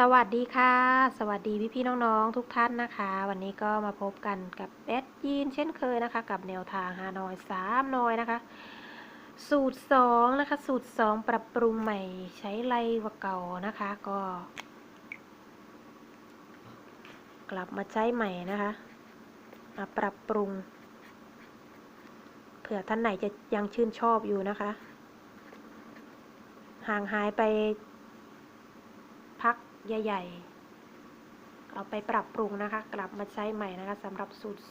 สวัสดีค่ะ สวัสดีพี่พี่น้องๆทุกท่านนะคะ วันนี้ก็มาพบกันกับแอดยีนเช่นเคยนะคะ กับแนวทางฮานอยสามนอยนะคะ สูตรสองนะคะ สูตรสองปรับปรุงใหม่ใช้ไรกว่าเก่านะคะก็ กลับมาใช้ใหม่นะคะ มาปรับปรุง เผื่อท่านไหนจะยังชื่นชอบอยู่นะคะ ห่างหายไป ใหญ่ ๆ เอาไปปรับปรุงนะคะ กลับมาใช้ใหม่นะคะสำหรับสูตร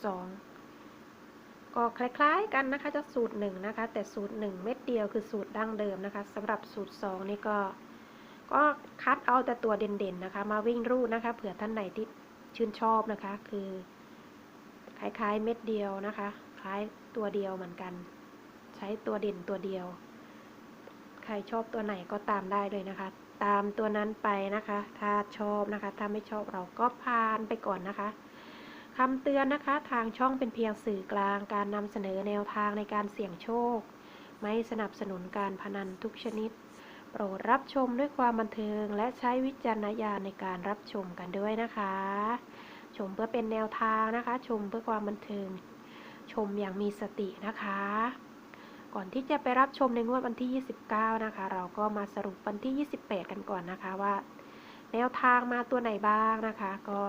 2 ก็คล้ายๆกันนะคะจะสูตร 1 นะคะ แต่สูตร 1 เม็ดเดียวคือสูตรดั้งเดิมนะคะสำหรับสูตร 2 นี่ก็ ก็คัดเอาแต่ตัวเด่นๆนะคะ มาวิ่งรูดนะคะเผื่อท่านไหนที่ชื่นชอบนะคะ คือ คล้ายๆเม็ดเดียวนะคะ คล้ายตัวเดียวเหมือนกัน ใช้ตัวเด่นตัวเดียว ใครชอบตัวไหนก็ตามได้เลยนะคะ ตามตัวนั้นไปนะคะ ถ้าชอบนะคะ ถ้าไม่ชอบเราก็ผ่านไปก่อนนะคะคำเตือนนะคะ ทางช่องเป็นเพียงสื่อกลางการนำเสนอแนวทางในการเสี่ยงโชค ไม่สนับสนุนการพนันทุกชนิด โปรดรับชมด้วยความบันเทิง และใช้วิจารณญาณในการรับชมกันด้วยนะคะ ชมเพื่อเป็นแนวทางนะคะ ชมเพื่อความบันเทิง ชมอย่างมีสตินะคะ ก่อนที่จะไปรับชมในงวดวันที่ 29 นะคะ เราก็มาสรุปวันที่ 28 กันก่อนนะคะว่า แนวทางมาตัวไหนบ้างนะคะ ก็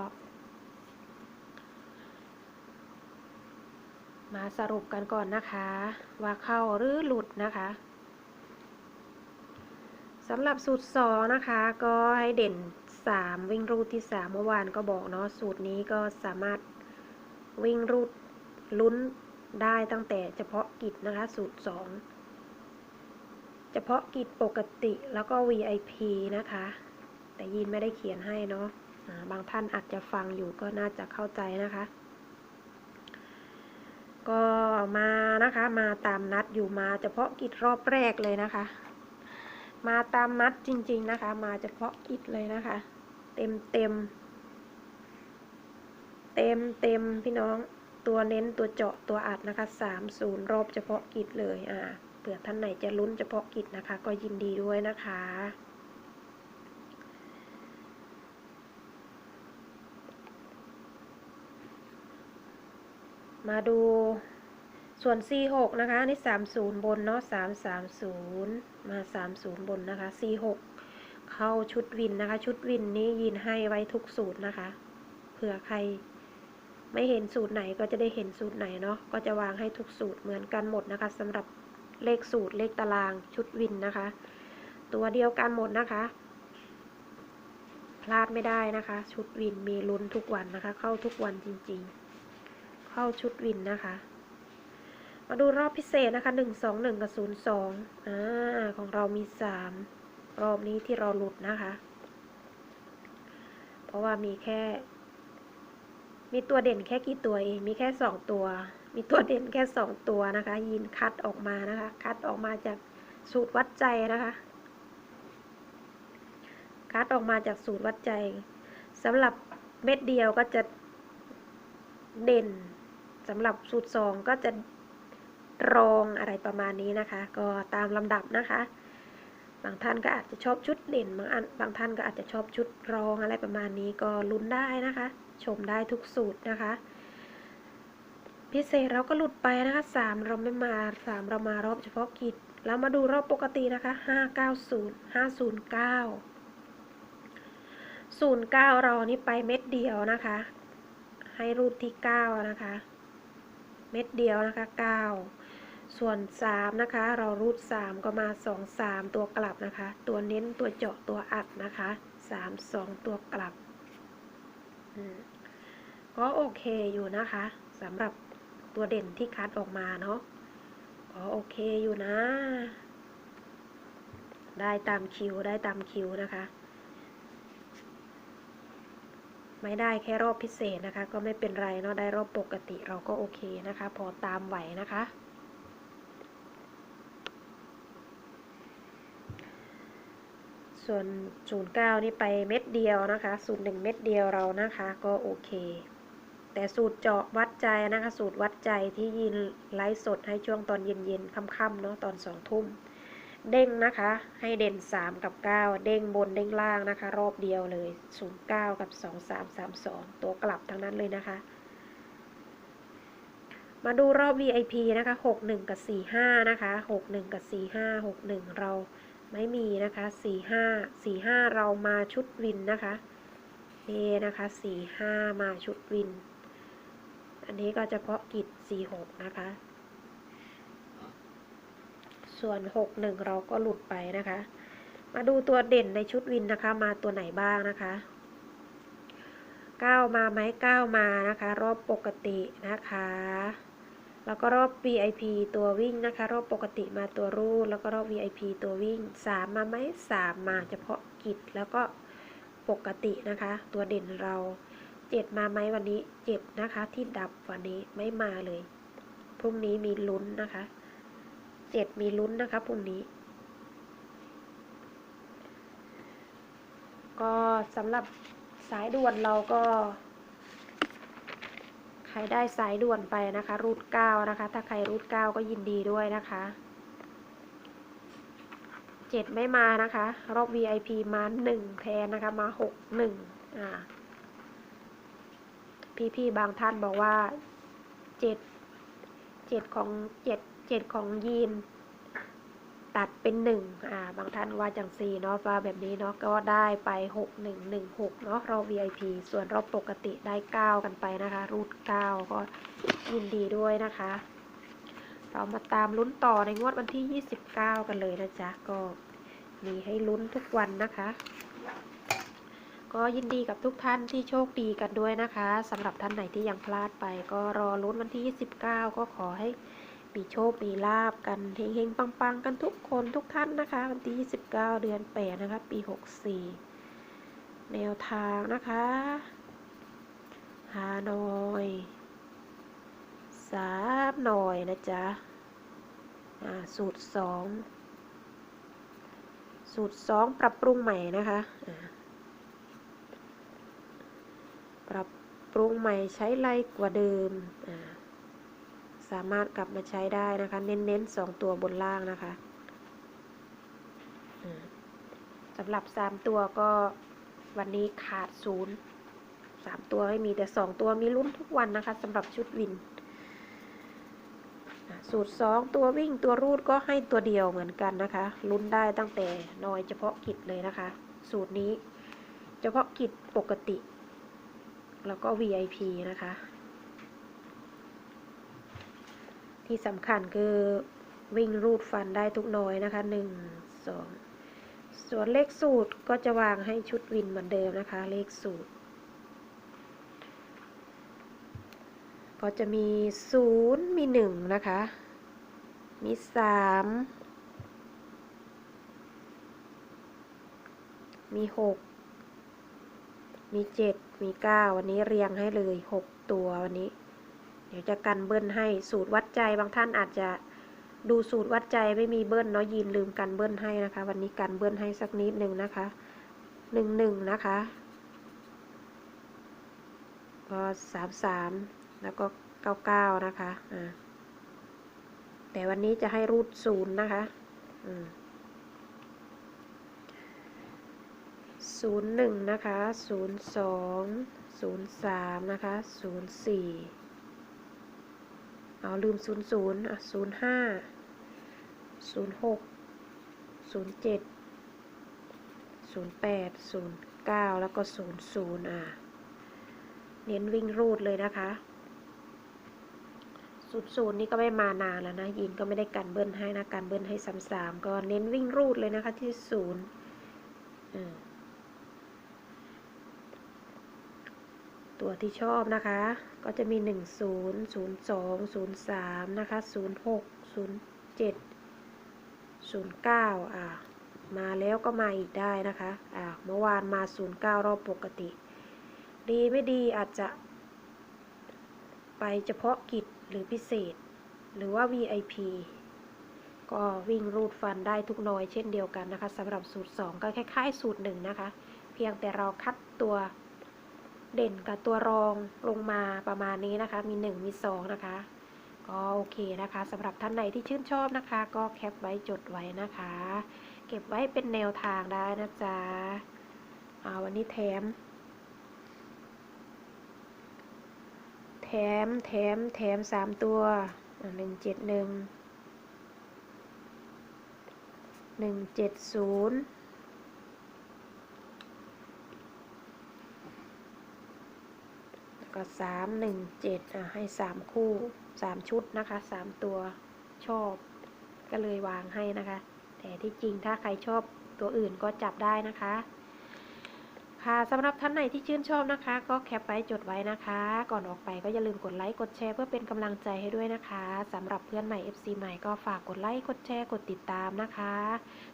มาสรุปกันก่อนนะคะ ว่าเข้าหรือหลุดนะคะสำหรับสูตรสองนะคะ ก็ให้เด่น 3 วิ่งรูดที่ 3 เมื่อวานก็บอกเนาะสูตรนี้ก็สามารถวิ่งรูดลุ้น ได้ตั้งแต่เฉพาะกิจนะคะสูตร 2 เฉพาะกิจปกติแล้วก็ VIP นะคะ แต่ยินไม่ได้เขียนให้เนาะะบางท่านอาจจะฟังอยู่ก็น่าจะเข้าใจนะคะ ก็มานะคะมาตามนัดอยู่มาเฉพาะกิจรอบแรกเลยนะคะ มาตามนัดจริง ๆนะคะ มาเฉพาะกิจเลยนะคะ เต็มเต็มเต็มเต็มพี่น้อง ตัวเน้นตัวเจาะตัวอัดนะคะสามศูนย์รอบเฉพาะกิจเลยอ่าเผื่อท่านไหนจะลุ้นเฉพาะกิจนะคะ ก็ยินดีด้วยนะคะ มาดูส่วน C6 นะคะนี่ 30 บนเนาะ330 มา 30 บนนะคะ C6 เข้าชุดวินนะคะ ชุดวินนี้ยินให้ไว้ทุกสูตรนะคะ เผื่อใคร ไม่เห็นสูตรไหนก็จะได้เห็นสูตรไหนเนาะก็จะวางให้ทุกสูตรเหมือนกันหมดนะคะสำหรับเลขสูตรเลขตารางชุดวินนะคะ ตัวเดียวกันหมดนะคะ พลาดไม่ได้นะคะ ชุดวินมีลุ้นทุกวันนะคะ เข้าทุกวันจริงๆ เข้าชุดวินนะคะ มาดูรอบพิเศษนะคะหนึ่งสองหนึ่งกับศูนย์สองอ่าของเรามีสามรอบนี้ที่เราหลุดนะคะ เพราะว่ามีแค่ มีตัวเด่นแค่กี่ตัวเอง มีแค่สองตัว มีตัวเด่นแค่สองตัวนะคะยินคัดออกมานะคะ คัดออกมาจากสูตรวัดใจนะคะ คัดออกมาจากสูตรวัดใจสำหรับเม็ดเดียวก็จะเด่นสำหรับสูตรสองก็จะรองอะไรประมาณนี้นะคะ ก็ตามลำดับนะคะ บางท่านก็อาจจะชอบชุดเด่น บางอันบางท่านก็อาจจะชอบชุดรองอะไรประมาณนี้ก็ลุ้นได้นะคะ ชมได้ทุกสูตรนะคะ พิเศษเราก็หลุดไปนะคะสามเราไม่มาสามเรามารอบเฉพาะกิจแล้วมาดูรอบปกตินะคะห้าเก้าศูนย์ห้าศูนย์เก้าศูนย์เก้าเรานี่ไปเม็ดเดียวนะคะ ให้รูดที่เก้านะคะ เม็ดเดียวนะคะเก้าส่วนสามนะคะ เรารูดสามก็มาสองสามตัวกลับนะคะ ตัวเน้นตัวเจาะตัวอัดนะคะสามสองตัวกลับ ก็โอเคอยู่นะคะสำหรับตัวเด่นที่คัดออกมาเนาะก็โอเคอยู่นะ ได้ตามคิวได้ตามคิวนะคะ ไม่ได้แค่รอบพิเศษนะคะ ก็ไม่เป็นไรเนาะได้รอบปกติเราก็โอเคนะคะ พอตามไหวนะคะ ส่วน 09 นี่ไปเม็ดเดียวนะคะ สูตร 1 เม็ดเดียวเรานะคะก็โอเค แต่สูตรเจาะวัดใจนะคะ สูตรวัดใจที่ยินไลฟ์สดให้ช่วงตอนเย็นๆค่ำๆเนาะตอนสองทุ่ม เด้งนะคะ ให้เด่น 3 กับ 9 เด้งบนเด้งล่างนะคะ รอบเดียวเลย 09 กับ 2332 ตัวกลับทั้งนั้นเลยนะคะ มาดูรอบ VIP นะคะ 61 กับ 45 นะคะ 61 กับ 45 61 เรา ไม่มีนะคะ45 45เรามาชุดวินนะคะเอนะคะ45มาชุดวิน อันนี้ก็จะเพาะกิจ46นะคะ ส่วน61เราก็หลุดไปนะคะ มาดูตัวเด่นในชุดวินนะคะ มาตัวไหนบ้างนะคะ9มาไหม9มานะคะ รอบปกตินะคะ แล้วก็รอบ VIP ตัววิ่งนะคะ รอบปกติมาตัวรูดแล้วก็รอบ VIP ตัววิ่ง 3 มาไหม3 มาเฉพาะกิจแล้วก็ปกตินะคะ ตัวเด่นเรา 7 มาไหมวันนี้ 7 นะคะ ที่ดับวันนี้ไม่มาเลย พรุ่งนี้มีลุ้นนะคะ 7 มีลุ้นนะคะพรุ่งนี้ ก็สำหรับสายด่วนเราก็ ครได้สายด่วนไปนะคะรูทเก้านะคะ ถ้าใครรูทเก้าก็ยินดีด้วยนะคะเจ็ดไม่มานะคะ รอบ VIP มาหนึ่งแทนนะคะมาหกหนึ่งอ่าพี่ๆบางท่านบอกว่าเจ็ดเจ็ดของเจ็ดเจ็ดของยีน ตัดเป็นหนึ่งอ่าบางท่านว่าจังซีเนาะว่าแบบนี้เนาะก็ได้ไปหกหนึ่งหนึ่งหกเนาะรอบ VIP ส่วนรอบปกติได้เก้ากันไปนะคะ รูทเก้าก็ยินดีด้วยนะคะ เรามาตามลุ้นต่อในงวดวันที่ 29 กันเลยนะจ๊ะ ก็มีให้ลุ้นทุกวันนะคะก็ยินดีกับทุกท่านที่โชคดีกันด้วยนะคะสำหรับท่านไหนที่ยังพลาดไป ก็รอลุ้นวันที่ 29 ก็ขอให้ มีโชค มีลาบกันเฮงๆ ปังๆ กันทุกคนทุกท่านนะคะ วันที่ 29 เดือน 8 นะคะ ปี 64 แนวทางนะคะฮานอยสามหน่อยนะจ๊ะอ่าสูตร 2 สูตร 2 ปรับปรุงใหม่นะคะปรับปรุงใหม่ใช้ไรกว่าเดิมอ่า สามารถกลับมาใช้ได้นะคะ เน้นๆสองตัวบนล่างนะคะสำหรับสามตัวก็วันนี้ขาดศูนย์สามตัวไม่มีแต่สองตัวมีลุ้นทุกวันนะคะสำหรับชุดวิน สูตรสองตัววิ่งตัวรูดก็ให้ตัวเดียวเหมือนกันนะคะ ลุ้นได้ตั้งแต่น้อยเฉพาะกิจเลยนะคะ สูตรนี้เฉพาะกิจปกติ แล้วก็ VIP นะคะ ที่สำคัญคือวิ่งรูดฟันได้ทุกหน้อยนะคะหนึ่งสองส่วนเลขสูตรก็จะวางให้ชุดวินเหมือนเดิมนะคะ เลขสูตร ก็จะมีศูนย์มีหนึ่งนะคะ มีสามมีหกมีเจ็ดมีเก้าวันนี้เรียงให้เลยหกตัววันนี้ ดี๋ยวจะกันเบิ้ลให้สูตรวัดใจบางท่านอาจจะดูสูตรวัดใจไม่มีเบิ้ลเนาะยินลืมกันเบิ้ลให้นะคะ วันนี้กันเบิ้ลให้สักนิดหนึ่งนะคะหนึ่งหนึ่งนะคะก็สามสามแล้วก็เก้าเก้านะคะอ่าแต่วันนี้จะให้รูดศูนย์นะคะอืมศูนย์หนึ่งนะคะศูนย์สองศูนย์สามนะคะศูนย์สี่ เอาลืมศูนย์ศูนย์อะศูนย์ห้าศูนย์หกศูนย์เจ็ดศูนย์แปดศูนย์เก้าแล้วก็ศูนย์ศูนย์อะ เน้นวิ่งรูดเลยนะคะศูนย์ศูนย์นี่ก็ไม่มานานแล้วนะ ยินก็ไม่ได้กันเบิ้ลให้นะกันเบิ้ลให้ซ้ำๆก็เน้นวิ่งรูดเลยนะคะที่ศูนย์อืม ตัวที่ชอบนะคะ ก็จะมี 1 0 0 2 0 3 นะคะ 0 6 0 7 0 9 อ่า มาแล้วก็มาอีกได้นะคะ อ่า เมื่อวานมา 0 9 รอบปกติ ดีไม่ดีอาจจะ ไปเฉพาะกิจหรือพิเศษ หรือว่า VIP ก็วิ่งรูดฟันได้ทุกน้อยเช่นเดียวกันนะคะสำหรับสูตร 2 ก็คล้ายๆ สูตร 1 นะคะ เพียงแต่เราคัดตัว เด่นกับตัวรองลงมาประมาณนี้นะคะ มี 1 มี 2 นะคะ ก็โอเคนะคะสำหรับท่านไหนที่ชื่นชอบนะคะ ก็แคปไว้จดไว้นะคะ เก็บไว้เป็นแนวทางได้นะจ๊ะอ่าวันนี้แถม แถมแถมแถมสามตัวหนึ่งเจ็ดหนึ่งหนึ่งเจ็ดศูนย์ แล้วก็สามหนึ่งเจ็ดอะให้สามคู่สามชุดนะคะสามตัวชอบ ก็เลยวางให้นะคะ แต่ที่จริงถ้าใครชอบตัวอื่นก็จับได้นะคะ ค่ะสำหรับท่านไหนที่ชื่นชอบนะคะ ก็แคปไว้จดไว้นะคะ ก่อนออกไปก็อย่าลืมกดไลค์กดแชร์เพื่อเป็นกำลังใจให้ด้วยนะคะสำหรับเพื่อนใหม่ FC ใหม่ก็ฝากกดไลค์กดแชร์กดติดตามนะคะ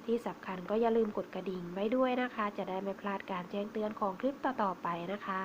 ที่สำคัญก็อย่าลืมกดกระดิ่งไว้ด้วยนะคะ จะได้ไม่พลาดการแจ้งเตือนของคลิปต่อๆไปนะคะ